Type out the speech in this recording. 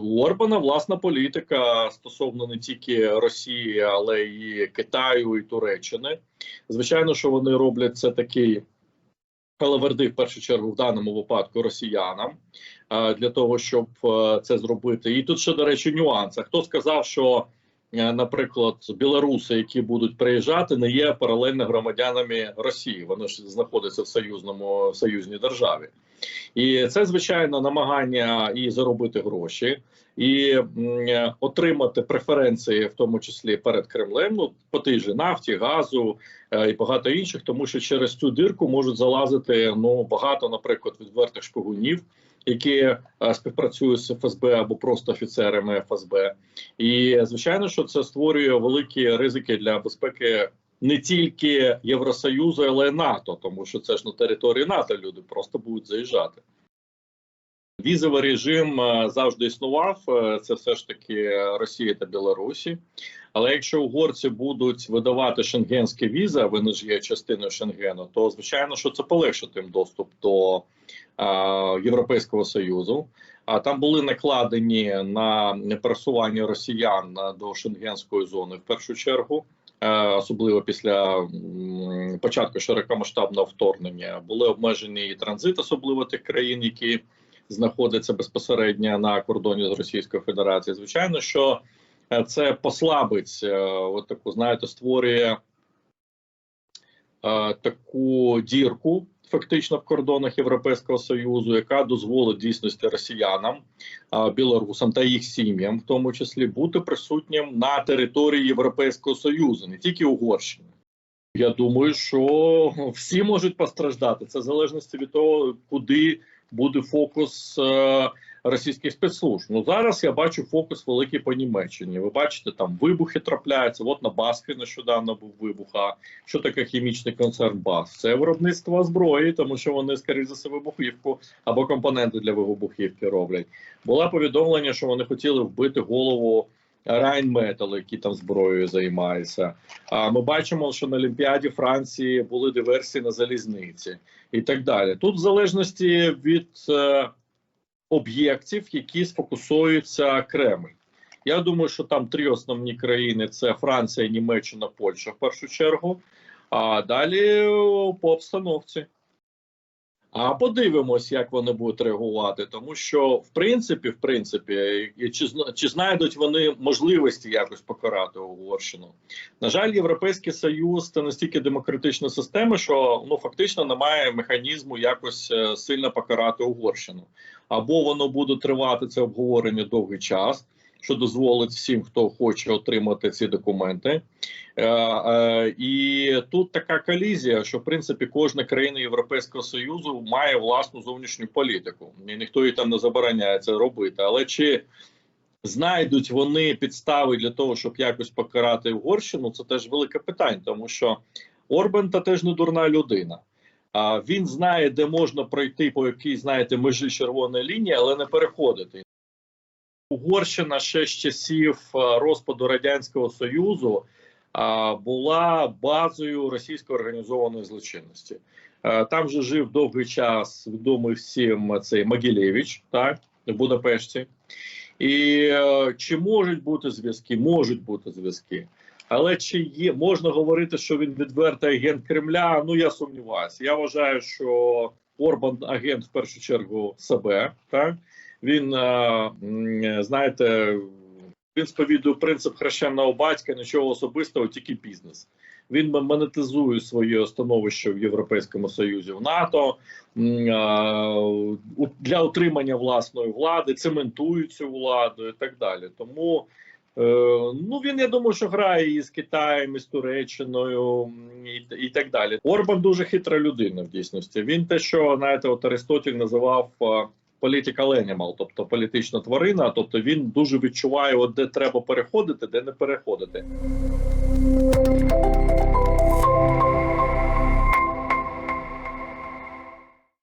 У Орбана власна політика стосовно не тільки Росії, але й Китаю і Туреччини. Звичайно, що вони роблять це такий Халаверди в першу чергу в даному випадку росіянам е, для того, щоб е, це зробити. І тут ще до речі, нюанси. Хто сказав, що, наприклад, білоруси, які будуть приїжджати, не є паралельно громадянами Росії. Вони ж знаходяться в союзному союзній державі, і це звичайно намагання і заробити гроші. І е, отримати преференції, в тому числі перед Кремлем, ну по тій же нафті, газу, е, і багато інших, тому що через цю дирку можуть залазити ну багато, наприклад, відвертих шпигунів, які е, співпрацюють з ФСБ або просто офіцерами ФСБ. І звичайно, що це створює великі ризики для безпеки. Не тільки Євросоюзу, але й НАТО, тому що це ж на території НАТО люди просто будуть заїжджати. Візовий режим е, завжди існував. е, Це все ж таки Росія та Білорусі. Але якщо угорці будуть видавати шенгенські візи, вони ж є частиною Шенгену, то звичайно, що це полегшить їм доступ до е, Європейського союзу. А там були накладені на пересування росіян до шенгенської зони в першу чергу. е, Особливо після початку широкомасштабного вторгнення були обмежені і транзит, особливо тих країн, які знаходяться безпосередньо на кордоні з Російською Федерацією. Звичайно, що це послабить е, от таку, знаєте, створює е, таку дірку. Фактично в кордонах Європейського союзу, яка дозволить дійсності росіянам, білорусам та їх сім'ям, в тому числі, бути присутнім на території Європейського союзу, не тільки Угорщини. Я думаю, що всі можуть постраждати. Це в залежності від того, куди буде фокус е, російських спецслужб. Ну зараз я бачу фокус великий по Німеччині. Ви бачите, там вибухи трапляються. От на Басхи нещодавно був вибух. А що таке хімічний концерн Бас? Це виробництво зброї, тому що вони скоріше за все вибухівку або компоненти для вибухівки роблять. Була повідомлення, що вони хотіли вбити голову. Райнметал, які там зброєю займаються. А ми бачимо, що на Олімпіаді Франції були диверсії на залізниці і так далі. Тут в залежності від е, об'єктів, які сфокусуються Кремль. Я думаю, що там три основні країни: це Франція, Німеччина, Польща в першу чергу. А далі по обстановці. А подивимось, як вони будуть реагувати, тому що в принципі, в принципі, чи чи знайдуть вони можливості якось покарати Угорщину? На жаль, Європейський Союз це настільки демократична система, що ну фактично немає механізму якось е, сильно покарати Угорщину, або воно буде тривати це обговорення довгий час. Що дозволить всім, хто хоче отримати ці документи, Е, е, і тут така колізія, що в принципі кожна країна Європейського союзу має власну зовнішню політику, і ніхто їй там не забороняє це робити. Але чи знайдуть вони підстави для того, щоб якось покарати Угорщину, це теж велике питання, тому що Орбан та теж не дурна людина. А він знає, де можна пройти по якій, знаєте, межі червоної лінії, але не переходити. Угорщина ще з часів е, розпаду радянського союзу була базою російської організованої злочинності. Е, Там же жив довгий час відомий всім цей Могилєвич, так в Будапешті. І е, чи можуть бути зв'язки? Можуть бути зв'язки. Але чи є можна говорити, що він відвертий агент Кремля? Ну я сумніваюся. Я вважаю, що Орбан агент в першу чергу себе. Так він е, знаєте, він сповідує принцип хрещеного батька, нічого особистого, тільки бізнес. Він монетизує своє становище в Європейському Союзі в НАТО у- для отримання власної влади, цементує цю владу і так далі. Тому е, ну він я думаю, що грає і з Китаєм, і з Туреччиною і, і так далі. Орбан дуже хитра людина в дійсності. Він те, що знаєте, от Аристотель називав. А, Ленімал, тобто політична тварина, тобто він дуже відчуває, от де треба переходити, де не переходити.